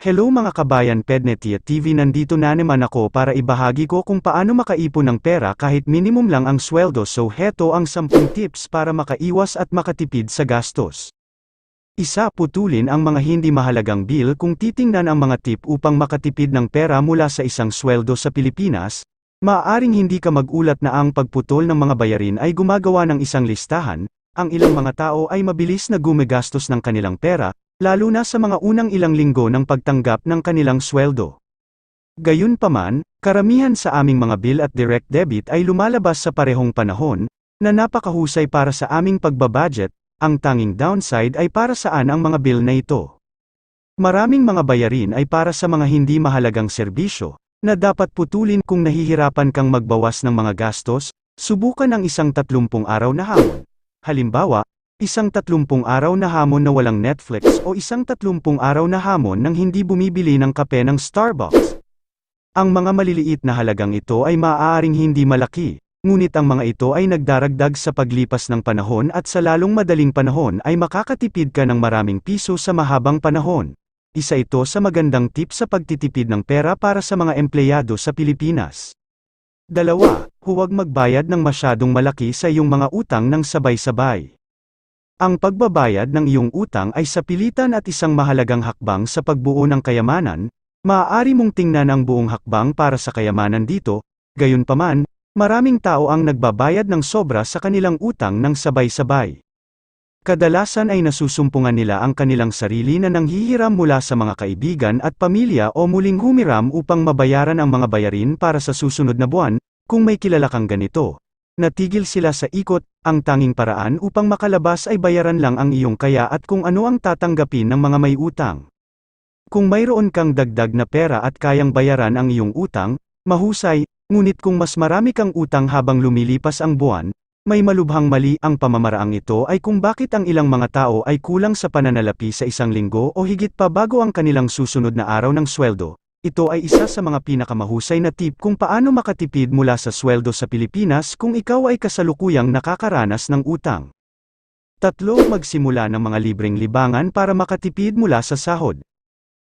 Hello mga kabayan Pednetia TV nandito na naman ako para ibahagi ko kung paano makaipon ng pera kahit minimum lang ang sweldo so heto ang 10 tips para makaiwas at makatipid sa gastos. Isa, putulin ang mga hindi mahalagang bill kung titingnan ang mga tip upang makatipid ng pera mula sa isang sweldo sa Pilipinas, maaaring hindi ka magulat na ang pagputol ng mga bayarin ay gumagawa ng isang listahan, ang ilang mga tao ay mabilis na gumagastos ng kanilang pera, lalo na sa mga unang ilang linggo ng pagtanggap ng kanilang sweldo. Gayunpaman, karamihan sa aming mga bill at direct debit ay lumalabas sa parehong panahon, na napakahusay para sa aming pagbabudget, ang tanging downside ay para saan ang mga bill na ito. Maraming mga bayarin ay para sa mga hindi mahalagang serbisyo, na dapat putulin kung nahihirapan kang magbawas ng mga gastos, subukan ang isang 30 araw na hamon. Halimbawa, isang 30 araw na hamon na walang Netflix o isang 30 araw na hamon nang hindi bumibili ng kape ng Starbucks. Ang mga maliliit na halagang ito ay maaaring hindi malaki, ngunit ang mga ito ay nagdaragdag sa paglipas ng panahon at sa lalong madaling panahon ay makakatipid ka ng maraming piso sa mahabang panahon. Isa ito sa magandang tip sa pagtitipid ng pera para sa mga empleyado sa Pilipinas. Dalawa, huwag magbayad ng masyadong malaki sa iyong mga utang ng sabay-sabay. Ang pagbabayad ng iyong utang ay sa pilitan at isang mahalagang hakbang sa pagbuo ng kayamanan, maaari mong tingnan ang buong hakbang para sa kayamanan dito, gayunpaman, maraming tao ang nagbabayad ng sobra sa kanilang utang ng sabay-sabay. Kadalasan ay nasusumpungan nila ang kanilang sarili na nanghihiram mula sa mga kaibigan at pamilya o muling humiram upang mabayaran ang mga bayarin para sa susunod na buwan, kung may kilala kang ganito. Natigil sila sa ikot, ang tanging paraan upang makalabas ay bayaran lang ang iyong kaya at kung ano ang tatanggapin ng mga may utang. Kung mayroon kang dagdag na pera at kayang bayaran ang iyong utang, mahusay, ngunit kung mas marami kang utang habang lumilipas ang buwan, may malubhang mali ang pamamaraang ito ay kung bakit ang ilang mga tao ay kulang sa pananalapi sa isang linggo o higit pa bago ang kanilang susunod na araw ng sweldo. Ito ay isa sa mga pinakamahusay na tip kung paano makatipid mula sa sweldo sa Pilipinas kung ikaw ay kasalukuyang nakakaranas ng utang. Tatlo, magsimula ng mga libreng libangan para makatipid mula sa sahod.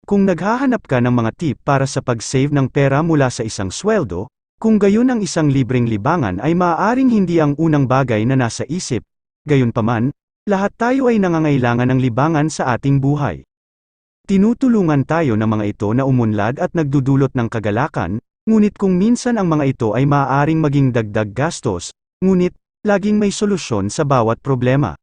Kung naghahanap ka ng mga tip para sa pag-save ng pera mula sa isang sweldo, kung gayon ang isang libreng libangan ay maaaring hindi ang unang bagay na nasa isip, gayunpaman, lahat tayo ay nangangailangan ng libangan sa ating buhay. Tinutulungan tayo ng mga ito na umunlad at nagdudulot ng kagalakan, ngunit kung minsan ang mga ito ay maaaring maging dagdag gastos, ngunit, laging may solusyon sa bawat problema.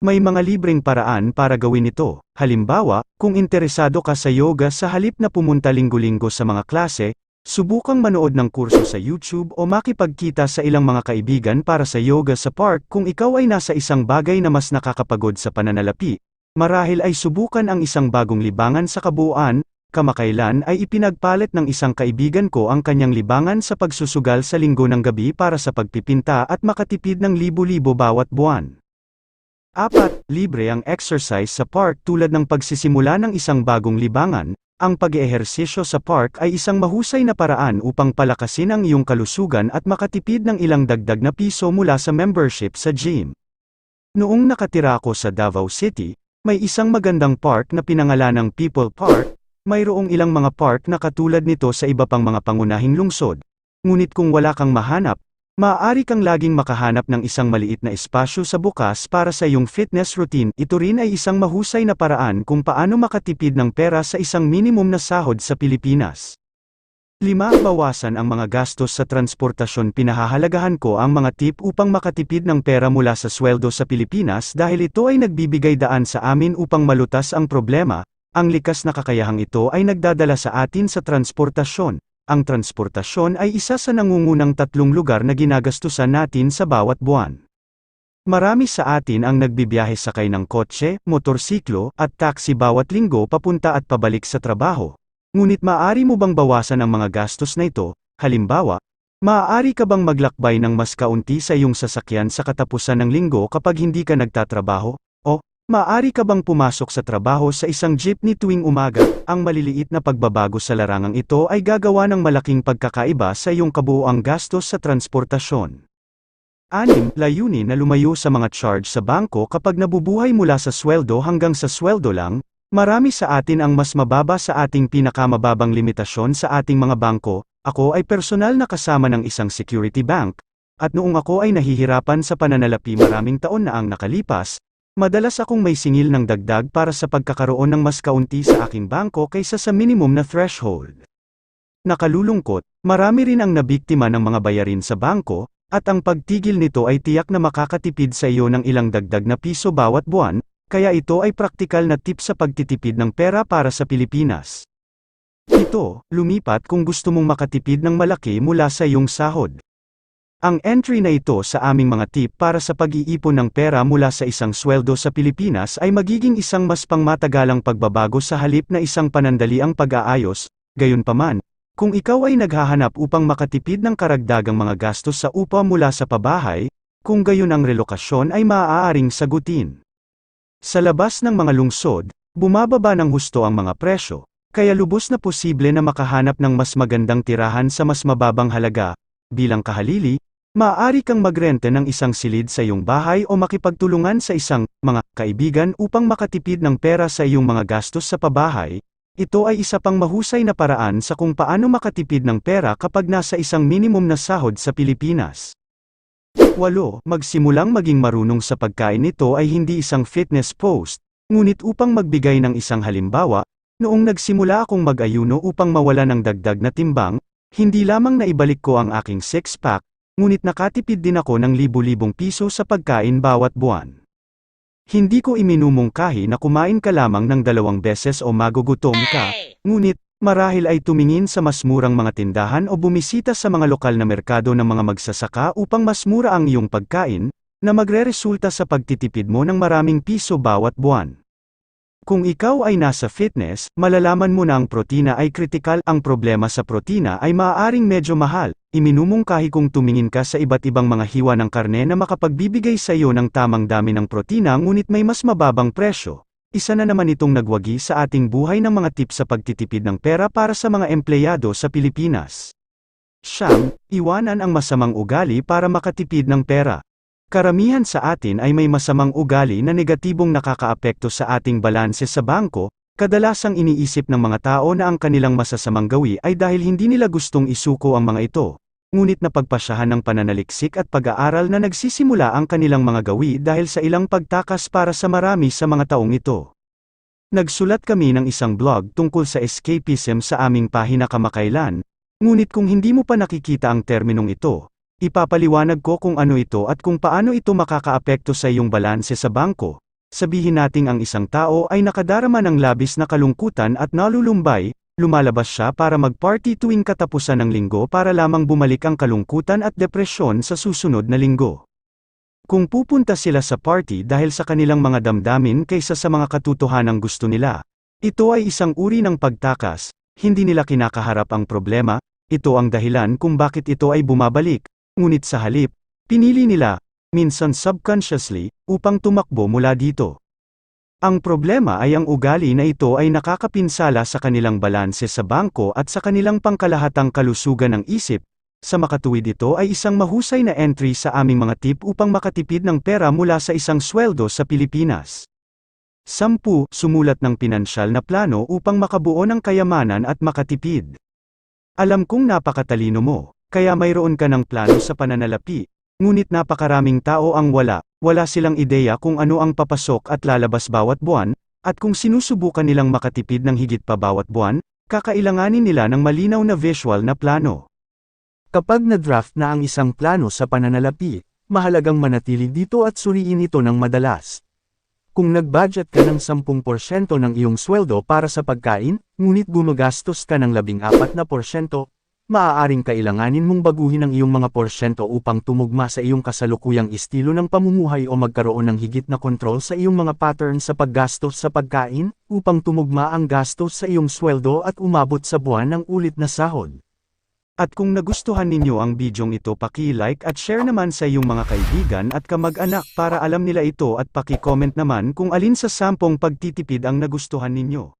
May mga libreng paraan para gawin ito, halimbawa, kung interesado ka sa yoga sa halip na pumunta linggo-linggo sa mga klase, subukang manood ng kurso sa YouTube o makipagkita sa ilang mga kaibigan para sa yoga sa park kung ikaw ay nasa isang bagay na mas nakakapagod sa pananalapi, Marahil ay subukan ang isang bagong libangan sa kabuuan, kamakailan ay ipinagpalit ng isang kaibigan ko ang kanyang libangan sa pagsusugal sa linggo ng gabi para sa pagpipinta at makatipid ng libo-libo bawat buwan. Apat, libre ang exercise sa park tulad ng pagsisimula ng isang bagong libangan, ang pag-eehersisyo sa park ay isang mahusay na paraan upang palakasin ang iyong kalusugan at makatipid ng ilang dagdag na piso mula sa membership sa gym. Noong nakatira ako sa Davao City, may isang magandang park na pinangalanang People Park, mayroong ilang mga park na katulad nito sa iba pang mga pangunahing lungsod. Ngunit kung wala kang mahanap, maaari kang laging makahanap ng isang maliit na espasyo sa bukas para sa iyong fitness routine. Ito rin ay isang mahusay na paraan kung paano makatipid ng pera sa isang minimum na sahod sa Pilipinas. 5. Bawasan ang mga gastos sa transportasyon Pinahahalagahan ko ang mga tip upang makatipid ng pera mula sa sweldo sa Pilipinas dahil ito ay nagbibigay daan sa amin upang malutas ang problema, ang likas na kakayahang ito ay nagdadala sa atin sa transportasyon. Ang transportasyon ay isa sa nangungunang tatlong lugar na ginagastusan natin sa bawat buwan. Marami sa atin ang nagbibiyahe sakay ng kotse, motorsiklo, at taxi bawat linggo papunta at pabalik sa trabaho. Ngunit maaari mo bang bawasan ang mga gastos na ito, halimbawa, maaari ka bang maglakbay ng mas kaunti sa iyong sasakyan sa katapusan ng linggo kapag hindi ka nagtatrabaho? O, maaari ka bang pumasok sa trabaho sa isang jeepney tuwing umaga? Ang maliliit na pagbabago sa larangang ito ay gagawa ng malaking pagkakaiba sa iyong kabuoang gastos sa transportasyon. Anim, layunin na lumayo sa mga charge sa bangko kapag nabubuhay mula sa sweldo hanggang sa sweldo lang, Marami sa atin ang mas mababa sa ating pinakamababang limitasyon sa ating mga bangko, ako ay personal na kasama ng isang security bank, at noong ako ay nahihirapan sa pananalapi maraming taon na ang nakalipas, madalas akong may singil ng dagdag para sa pagkakaroon ng mas kaunti sa aking bangko kaysa sa minimum na threshold. Nakalulungkot, marami rin ang nabiktima ng mga bayarin sa bangko, at ang pagtigil nito ay tiyak na makakatipid sa iyo ng ilang dagdag na piso bawat buwan, kaya ito ay praktikal na tip sa pagtitipid ng pera para sa Pilipinas. Ito, lumipat kung gusto mong makatipid ng malaki mula sa iyong sahod. Ang entry na ito sa aming mga tip para sa pag-iipon ng pera mula sa isang sweldo sa Pilipinas ay magiging isang mas pangmatagalang pagbabago sa halip na isang panandaliang pag-aayos, gayunpaman, kung ikaw ay naghahanap upang makatipid ng karagdagang mga gastos sa upa mula sa pabahay, kung gayon ang relokasyon ay maaaring sagutin. Sa labas ng mga lungsod, bumababa ng husto ang mga presyo, kaya lubos na posible na makahanap ng mas magandang tirahan sa mas mababang halaga. Bilang kahalili, maaari kang magrente ng isang silid sa iyong bahay o makipagtulungan sa isang mga kaibigan upang makatipid ng pera sa iyong mga gastos sa pabahay. Ito ay isa pang mahusay na paraan sa kung paano makatipid ng pera kapag nasa isang minimum na sahod sa Pilipinas. 8. Magsimulang maging marunong sa pagkain nito ay hindi isang fitness post, ngunit upang magbigay ng isang halimbawa, noong nagsimula akong mag-ayuno upang mawala ng dagdag na timbang, hindi lamang naibalik ko ang aking six-pack, ngunit nakatipid din ako ng libu-libong piso sa pagkain bawat buwan. Hindi ko iminumungkahi na kumain ka lamang ng dalawang beses o magugutom ka, ngunit, Marahil ay tumingin sa mas murang mga tindahan o bumisita sa mga lokal na merkado ng mga magsasaka upang mas mura ang iyong pagkain, na magre-resulta sa pagtitipid mo ng maraming piso bawat buwan. Kung ikaw ay nasa fitness, malalaman mo na ang protina ay kritikal. Ang problema sa protina ay maaaring medyo mahal. Iminumungkahi kung tumingin ka sa iba't ibang mga hiwa ng karne na makapagbibigay sa iyo ng tamang dami ng protina ngunit may mas mababang presyo. Isa na naman itong nagwagi sa ating buhay ng mga tips sa pagtitipid ng pera para sa mga empleyado sa Pilipinas. Siyam, iwanan ang masamang ugali para makatipid ng pera. Karamihan sa atin ay may masamang ugali na negatibong nakakaapekto sa ating balanse sa bangko, kadalasang iniisip ng mga tao na ang kanilang masasamang gawi ay dahil hindi nila gustong isuko ang mga ito. Ngunit napagpasyahan ng pananaliksik at pag-aaral na nagsisimula ang kanilang mga gawi dahil sa ilang pagtakas para sa marami sa mga taong ito. Nagsulat kami ng isang blog tungkol sa escapism sa aming pahina kamakailan, ngunit kung hindi mo pa nakikita ang terminong ito, ipapaliwanag ko kung ano ito at kung paano ito makakaapekto sa iyong balanse sa bangko. Sabihin nating ang isang tao ay nakadarama ng labis na kalungkutan at nalulumbay, lumalabas siya para mag-party tuwing katapusan ng linggo para lamang bumalik ang kalungkutan at depresyon sa susunod na linggo. Kung pupunta sila sa party dahil sa kanilang mga damdamin kaysa sa mga katotohanang gusto nila, ito ay isang uri ng pagtakas, hindi nila kinakaharap ang problema, ito ang dahilan kung bakit ito ay bumabalik, ngunit sa halip, pinili nila, minsan subconsciously, upang tumakbo mula dito. Ang problema ay ang ugali na ito ay nakakapinsala sa kanilang balanse sa bangko at sa kanilang pangkalahatang kalusugan ng isip. Sa makatuwid ito ay isang mahusay na entry sa aming mga tip upang makatipid ng pera mula sa isang sweldo sa Pilipinas. 10. Sumulat ng pinansyal na plano upang makabuo ng kayamanan at makatipid. Alam kong napakatalino mo, kaya mayroon ka ng plano sa pananalapi, ngunit napakaraming tao ang wala, wala silang ideya kung ano ang papasok at lalabas bawat buwan, at kung sinusubukan nilang makatipid ng higit pa bawat buwan, kakailanganin nila ng malinaw na visual na plano. Kapag na-draft na ang isang plano sa pananalapi, mahalagang manatili dito at suriin ito ng madalas. Kung nag-budget ka ng 10% ng iyong sweldo para sa pagkain, ngunit gumagastos ka ng 14%, maaaring kailanganin mong baguhin ang iyong mga porsyento upang tumugma sa iyong kasalukuyang estilo ng pamumuhay o magkaroon ng higit na kontrol sa iyong mga pattern sa paggastos sa pagkain, upang tumugma ang gastos sa iyong sweldo at umabot sa buwan ng ulit na sahod. At kung nagustuhan ninyo ang bidyong ito paki-like at share naman sa iyong mga kaibigan at kamag-anak para alam nila ito at paki-comment naman kung alin sa sampung pagtitipid ang nagustuhan ninyo.